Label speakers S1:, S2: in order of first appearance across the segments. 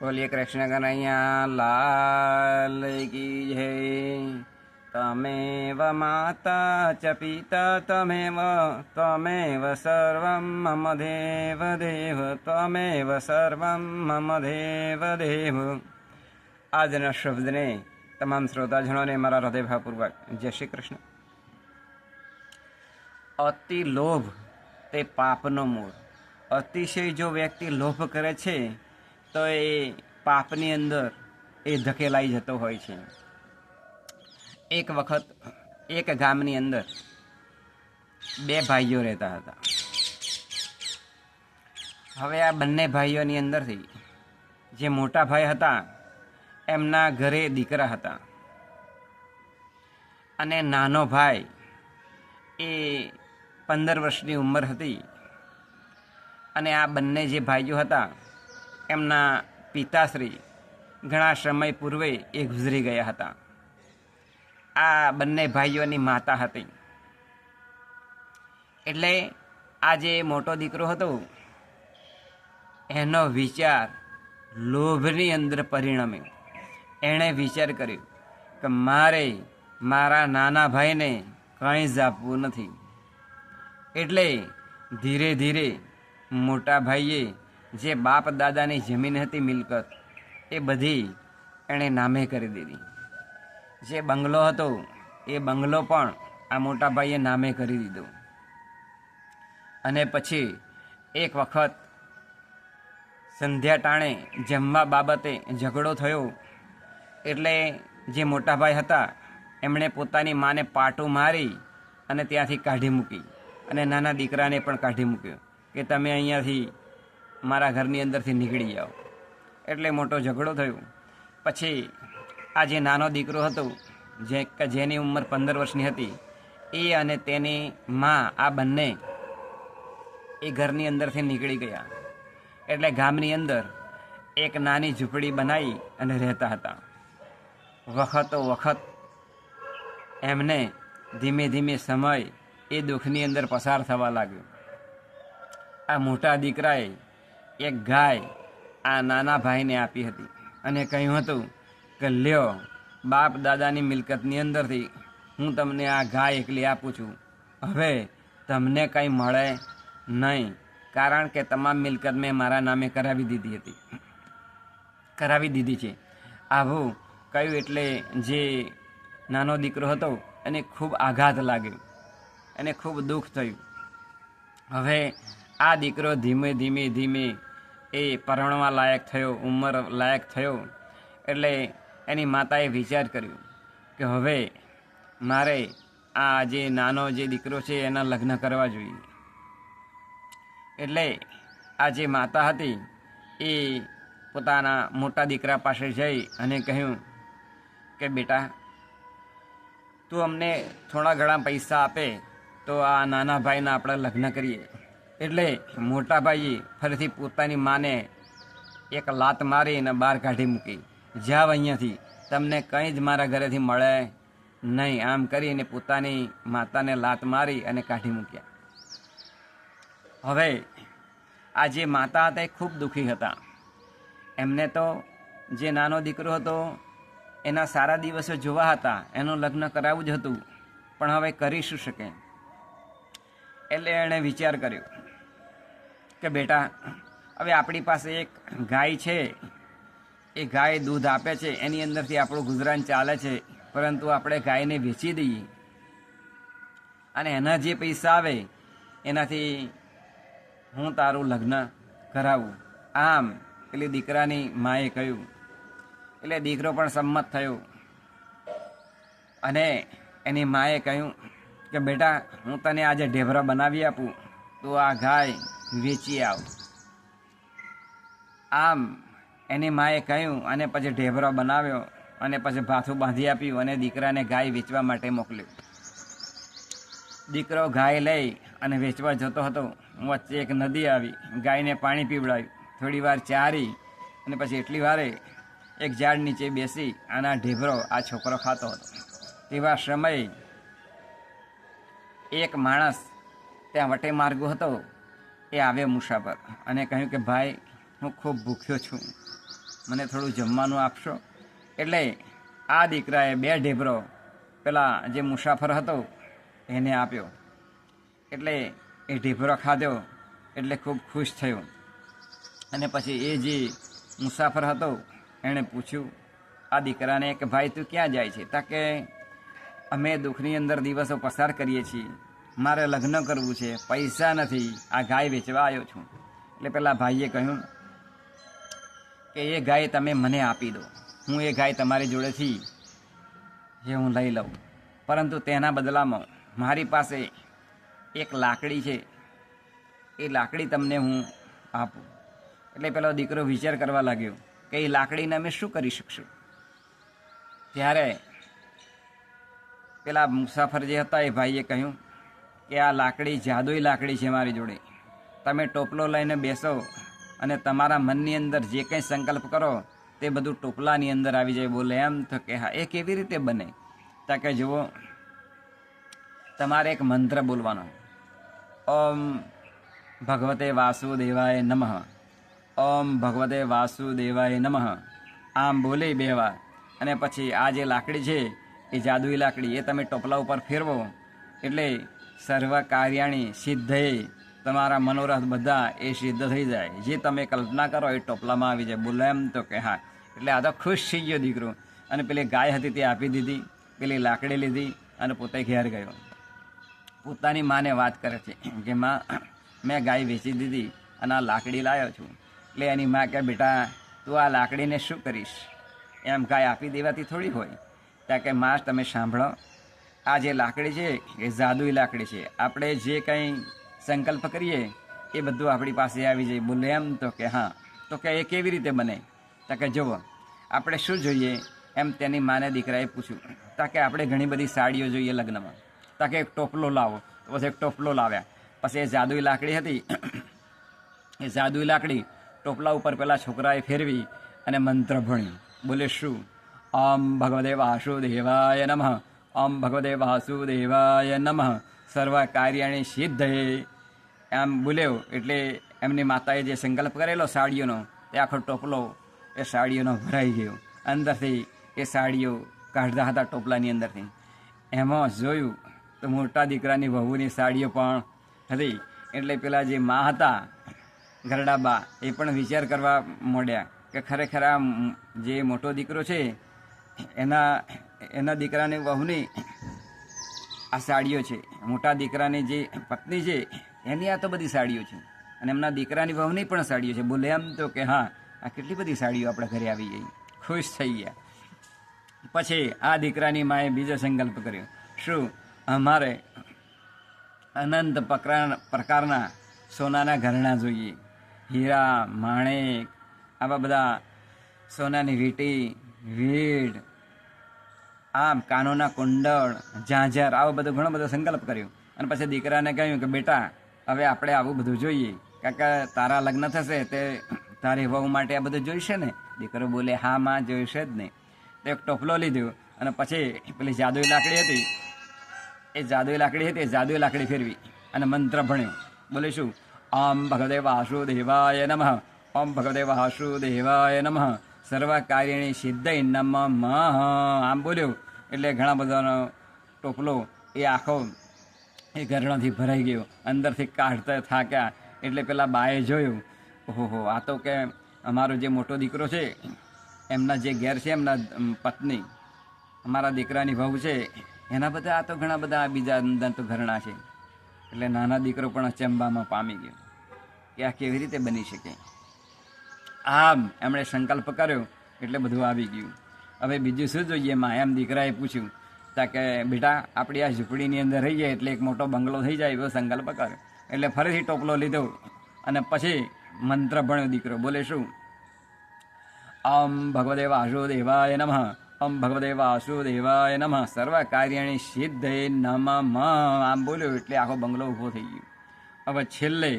S1: બોલીએ કૃષ્ણ કનૈયા, લાલ કી જય. તમેવ માતા ચ પિતા, તમેવ ત્વમેવ સર્વં મમ દેવ દેવ ત્વમેવ સર્વં મમ દેવ દેવ. આજના શબ્દને તમામ શ્રોતાજનોને મારા હૃદયભાવપૂર્વક જય શ્રી કૃષ્ણ. અતિ લોભ તે પાપનો મૂળ. અતિશય જો વ્યક્તિ લોભ કરે છે તો એ પાપની અંદર એ ધકેલાઈ જતો હોય છે. એક વખત એક ગામની અંદર બે ભાઈઓ રહેતા હતા. હવે આ બંને ભાઈઓની અંદરથી જે મોટા ભાઈ હતા, એમના ઘરે દીકરા હતા. અને નાનો ભાઈ એ પંદર વર્ષની ઉંમર હતી. અને આ બંને જે ભાઈઓ હતા એમના પિતાશ્રી ઘણા સમય પૂર્વે એ ગુજરી ગયા હતા. આ બંને ભાઈઓની માતા હતી. એટલે આ જે મોટો દીકરો હતો, એનો વિચાર લોભની અંદર પરિણમ્યો. એણે વિચાર કર્યો કે મારે મારા નાના ભાઈને કંઈ જ આપવું નથી. એટલે ધીરે ધીરે મોટા ભાઈએ જે બાપ દાદાની જમીન હતી મિલકત, એ બધી એણે નામે કરી દીધી. જે બંગલો હતો, એ બંગલો પણ આ મોટાભાઈએ નામે કરી દીધો. અને પછી એક વખત સંધ્યા ટાણે જમવા બાબતે ઝઘડો થયો. એટલે જે મોટાભાઈ હતા, એમણે પોતાની માને પાટું મારી અને ત્યાંથી કાઢી મૂકી. અને નાના દીકરાને પણ કાઢી મૂક્યો કે તમે અહીંયાથી મારા ઘરની અંદરથી નીકળી જાઓ. એટલે મોટો ઝઘડો થયો. પછી આ જે નાનો દીકરો હતો, જે જેની ઉંમર પંદર વર્ષની હતી, એ અને તેની મા, આ બંને એ ઘરની અંદરથી નીકળી ગયા. એટલે ગામની અંદર એક નાની ઝૂંપડી બનાવી અને રહેતા હતા. વખતો વખત એમને ધીમે ધીમે સમય એ દુઃખની અંદર પસાર થવા લાગ્યો. આ મોટા દીકરાએ એક ગાય આ નાના ભાઈને આપી હતી અને કહ્યું હતું કે, લ્યો, બાપ દાદાની મિલકતની અંદરથી હું તમને આ ગાય એકલી આપું છું. હવે તમને કંઈ મળે નહીં, કારણ કે તમામ મિલકત મેં મારા નામે કરાવી દીધી હતી. કરાવી દીધી છે. આવું કહ્યું એટલે જે નાનો દીકરો હતો એને ખૂબ આઘાત લાગ્યો, એને ખૂબ દુઃખ થયું. હવે આ દીકરો ધીમે ધીમે ધીમે એ પરણવા લાયક થયો, ઉંમર લાયક થયો. એટલે એની માતાએ વિચાર કર્યો કે હવે મારે આ જે નાનો જે દીકરો છે એના લગ્ન કરવા જોઈએ. એટલે આ જે માતા હતી એ પોતાના મોટા દીકરા પાસે જઈ અને કહ્યું કે બેટા, તું અમને થોડા ઘણા પૈસા આપે તો આ નાના ભાઈના આપણે લગ્ન કરીએ. એટલે મોટાભાઈ ફરીથી પોતાની માને એક લાત મારી અને બહાર કાઢી મૂકી. જાવ અહીંયાથી. તમને કંઈ જ મારા ઘરેથી મળે નહીં. આમ કરીને પોતાની માતાને લાત મારી અને કાઢી મૂક્યા. હવે આ જે માતા હતા એ ખૂબ દુઃખી હતા. એમને તો જે નાનો દીકરો હતો, એના સારા દિવસો જોવા હતા. એનું લગ્ન કરાવવું જ હતું. પણ હવે કરી શું શકે? એટલે એણે વિચાર કર્યો. કે બેટા, હવે આપણી પાસે એક ગાય છે. એ ગાય દૂધ આપે છે. એની અંદરથી આપણું ગુજરાન ચાલે છે. પરંતુ આપણે ગાયને વેચી દઈએ. અને એના જે પૈસા આવે, એનાથી હું તારું લગ્ન કરાવું. આમ, પેલી દીકરાની માએ કહ્યું. એટલે દીકરો પણ સંમત થયો. અને એની માએ કહ્યું કે, બેટા, હું તને આજે ઢેબરા બનાવી આપું. તો આ ગાય વેચી આવ. આમ એની માએ કહ્યું અને પછી ઢેબરો બનાવ્યો અને પછી ભાથું બાંધી આપ્યું અને દીકરાને ગાય વેચવા માટે મોકલ્યો. દીકરો ગાય લઈ અને વેચવા જતો હતો. વચ્ચે એક નદી આવી. ગાયને પાણી પીવડાવ્યું. થોડી વાર ચારી અને પછી એટલી વારે એક ઝાડ નીચે બેસી આના ઢેબરો આ છોકરો ખાતો હતો. તેવા સમયે એક માણસ ત્યાં વટે માર્ગો હતો. એ આવ્યો મુસાફર અને કહ્યું કે, ભાઈ, હું ખૂબ ભૂખ્યો છું. મને થોડું જમવાનું આપશો? એટલે આ દીકરાએ બે ઢેબરો પેલા જે મુસાફર હતો એને આપ્યો. એટલે એ ઢેબરો ખાધો એટલે ખૂબ ખુશ થયો. અને પછી એ જે મુસાફર હતો એણે પૂછ્યું, આ દીકરાને કે, ભાઈ, તું ક્યાં જાય છે? તા કે, અમે દુઃખની અંદર દિવસો પસાર કરીએ છીએ. મારે લગ્ન કરવું છે, પૈસા નથી, આ ગાય વેચવા આવ્યો છું. એટલે પેલા ભાઈએ કહ્યું કે એ ગાય તમે મને આપી દો. હું એ ગાય તમારી જોડેથી જે હું લઈ લઉં. પરંતુ તેના બદલામાં મારી પાસે એક લાકડી છે. એ લાકડી તમને હું આપું. એટલે પેલો દીકરો વિચાર કરવા લાગ્યો કે એ લાકડીને અમે શું કરી શકશું? ત્યારે પેલા મુસાફર જે હતા એ ભાઈએ કહ્યું કે આ લાકડી જાદુઈ લાકડી છે મારી જોડે. તમે ટોપલો લઈને બેસો અને તમારા મનની અંદર જે કંઈ સંકલ્પ કરો, તે બધું ટોપલાની અંદર આવી જાય બોલે એમ તો કે હા, એ કેવી રીતે બને? તા કે જુઓ, તમારે એક મંત્ર બોલવાનો. ઓમ ભગવતે વાસુદેવાય નમઃ. ઓમ ભગવતે વાસુદેવાય નમઃ. આમ બોલે બે વાર. અને પછી આ જે લાકડી છે, એ જાદુઈ લાકડી, એ તમે ટોપલા ઉપર ફેરવો. એટલે સર્વ કાર્યાણી સિદ્ધે તમારા મનોરથ બધા એ સિદ્ધ થઈ જાય. જે તમે કલ્પના કરો એ ટોપલામાં આવી જાય. બોલે એમ તો કે હા. એટલે આ તો ખુશ થઈ ગયો દીકરો. અને પેલી ગાય હતી તે આપી દીધી. પેલી લાકડી લીધી અને પોતે ઘેર ગયો. પોતાની માને વાત કરે છે કે, માં, મેં ગાય વેચી દીધી અને આ લાકડી લાવ્યો છું. એટલે એની માં કે બેટા, તું આ લાકડીને શું કરીશ? એમ ગાય આપી દેવાથી થોડી હોય. ત્યાં કે, માં, તમે સાંભળો. આ જે લાકડી છે, એ જાદુઈ લાકડી છે. આપણે જે કંઈ સંકલ્પ કરીએ, એ બધું આપણી પાસે આવી જાય. બોલે એમ તો કે હા. તો કે એ કેવી રીતે બને? તો કે જુઓ, આપણે શું જોઈએ? એમ તેની માને દીકરાએ પૂછ્યું. તાકે આપણે ઘણી બધી સાડીઓ જોઈએ લગ્નમાં. તાકે એક ટોપલો લાવો. તો પછી એક ટોપલો લાવ્યા. પછી એ જાદુઈ લાકડી હતી. એ જાદુઈ લાકડી ટોપલા ઉપર પેલા છોકરાએ ફેરવી અને મંત્ર ભણ્યું. બોલે શું? ઓમ ભગવદે વાસુદેવાય નમઃ. ઓમ ભગવદે વાસુદેવાય નમઃ. સર્વ કાર્યાણી સિદ્ધએ એમ બોલ્યો એટલે એમની માતાએ જે સંકલ્પ કરેલો સાડીઓનો તે આખો ટોપલો, એ સાડીઓનો ભરાઈ ગયો. અંદરથી એ સાડીઓ કાઢતા હતા ટોપલાની અંદરથી. એમાં જોયું તો મોટા દીકરાની વહુની સાડીઓ પણ હતી. એટલે પેલા જે મા હતા ઘરડાબા એ પણ વિચાર કરવા મોડ્યા કે ખરેખર આ જે મોટો દીકરો છે, એના એના દીકરાની વહુની આ સાડીઓ છે. મોટા દીકરાની જે પત્ની છે, એની આ તો બધી સાડીઓ છે. અને એમના દીકરાની વહુની પણ સાડીઓ છે. બોલે એમ તો કે હા, આ કેટલી બધી સાડીઓ આપણા ઘરે આવી ગઈ. ખુશ થઈ ગયા. પછી આ દીકરાની માએ બીજો સંકલ્પ કર્યો. શું? અમારે અનંત પ્રકરા પ્રકારના સોનાના ઘરણા જોઈએ. હીરા, માણેક, આવા બધા સોનાની વીંટી, વીડ આમ કાનોના કુંડળ, ઝાંઝર, આવો બધો ઘણો બધો સંકલ્પ કર્યો. અને પછી દીકરાને કહ્યું કે, બેટા, હવે આપણે આવું બધું જોઈએ. કાકા, તારા લગ્ન થશે તે તારી વહુ માટે આ બધું જોઈશે ને? દીકરો બોલે, હા, માં, જોઈશે જ નહીં તો એક ટોપલો લીધો અને પછી પેલી જાદુઈ લાકડી હતી. એ જાદુઈ લાકડી હતી, એ જાદુઈ લાકડી ફેરવી અને મંત્ર ભણ્યો. બોલે, શું? ઓમ ભગવતે વાસુદેવાય નમઃ. ઓમ ભગવતે વાસુદેવાય નમઃ. સર્વ કાર્યણી સિદ્ધય નમઃ. આમ બોલ્યો. એટલે ઘણા બધાનો ટોપલો એ આખો એ ઘરણાથી ભરાઈ ગયો. અંદરથી કાઢતા થાક્યા. એટલે પેલા બાએ જોયું ઓહો આ તો કે અમારો જે મોટો દીકરો છે, એમના જે ઘેર છે, એમના પત્ની, અમારા દીકરાની વહુ છે, એના બધા આ તો ઘણા બધા બીજા અંદર તો ઘરણા છે. એટલે નાના દીકરો પણ અચંબામાં પામી ગયો. કે આ કેવી રીતે બની શકે? આમ એમણે સંકલ્પ કર્યો એટલે બધું આવી ગયું. હવે બીજું શું જોઈએ? માં એમ દીકરાએ પૂછ્યું, તા કે બેટા, આપણી આ ઝૂંપડીની અંદર રહી જાય એટલે એક મોટો બંગલો થઈ જાય એવો સંકલ્પ કર્યો એટલે ફરીથી ટોપલો લીધો અને પછી મંત્ર ભણ્યો દીકરો. બોલે શું? ઓમ ભગવદેવ આશુદેવાય નમઃ ઓમ ભગવદેવ આશુદેવાય નમઃ, સર્વ કાર્યણી સિદ્ધે નમ. આમ બોલ્યો એટલે આખો બંગલો ઊભો થઈ ગયો. હવે છેલ્લે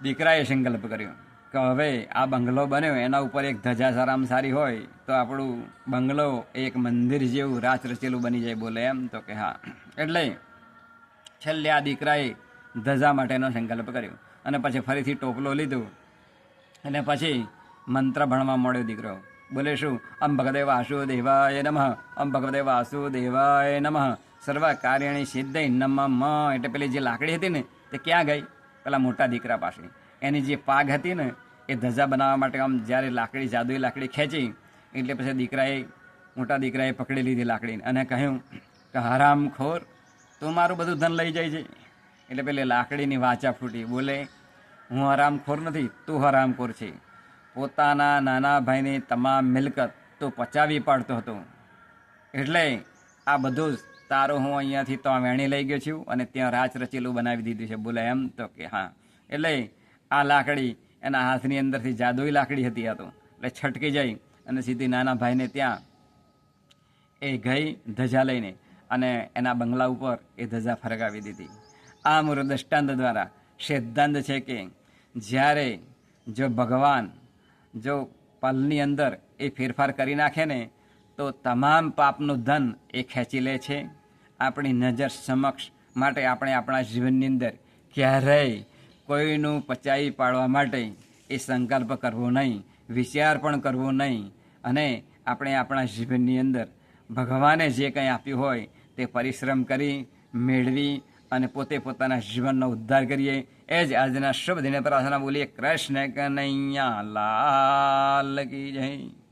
S1: દીકરાએ સંકલ્પ કર્યો. કે હવે આ બંગલો બન્યો, એના ઉપર એક ધજા સારામાં સારી હોય, તો આપણું બંગલો એક મંદિર જેવું રાચ રચેલું બની જાય બોલે એમ. તો કે હા. એટલે છેલ્લે આ દીકરાએ ધજા માટેનો સંકલ્પ કર્યો. અને પછી ફરીથી ટોપલો લીધો. અને પછી મંત્ર ભણવા મળ્યો દીકરો. બોલે શું? અમ ભગદે વાસુદેવાય નમઃ, અમ ભગવતે વાસુદેવાય નમઃ સર્વ કાર્યણી સિદ્ધ નમ. એટલે પેલી જે લાકડી હતી ને, તે ક્યાં ગઈ? પેલા મોટા દીકરા પાસે. એની જે પાગ હતી ને એ ધજા બનાવવા માટે આમ જ્યારે લાકડી, જાદુઈ લાકડી ખેંચી, એટલે પછી દીકરાએ, મોટા દીકરાએ પકડી લીધી લાકડીને અને કહ્યું કે હરામખોર તું મારું બધું ધન લઈ જાય છે. એટલે પેલી લાકડીની વાચા ફૂટી. બોલે, હું હરામખોર નથી, તું હરામખોર છે. પોતાના નાના ભાઈની તમામ મિલકત તું પચાવી પાડતો હતો. એટલે આ બધું જ તારો હું અહીંયાથી તો વેણી લઈ ગયો છું અને ત્યાં રાચ રચેલું બનાવી દીધું છે. બોલે એમ તો કે, હા. એટલે આ લાકડી એના હાથની અંદરથી જાદુઈ લાકડી હતી આ તો. એટલે છટકી જઈ અને સીધી નાના ભાઈને ત્યાં એ ગઈ ધજા લઈને અને એના બંગલા ઉપર એ ધજા ફરગાવી દીધી. આ મૂળ દ્રષ્ટાંત દ્વારા સિદ્ધાંત છે કે જ્યારે જો ભગવાન જો પલની અંદર એ ફેરફાર કરી નાખે ને, તો તમામ પાપનું ધન એ ખેંચી લે છે. આપણી નજર સમક્ષ માટે આપણે આપણા જીવનની અંદર ક્યારેય કોઈનું પચાવી પાડવા માટે એ સંકલ્પ કરવો નહીં, વિચાર પણ કરવો નહીં. અને આપણે આપણા જીવનની અંદર ભગવાને જે કંઈ આપ્યું હોય તે પરિશ્રમ કરી, મેળવી અને પોતે પોતાના જીવનનો ઉદ્ધાર કરીએ. એ જ આજના શુભ દિને પ્રાર્થના બોલીએ, કૃષ્ણ કનૈયા, લાલ કી જય.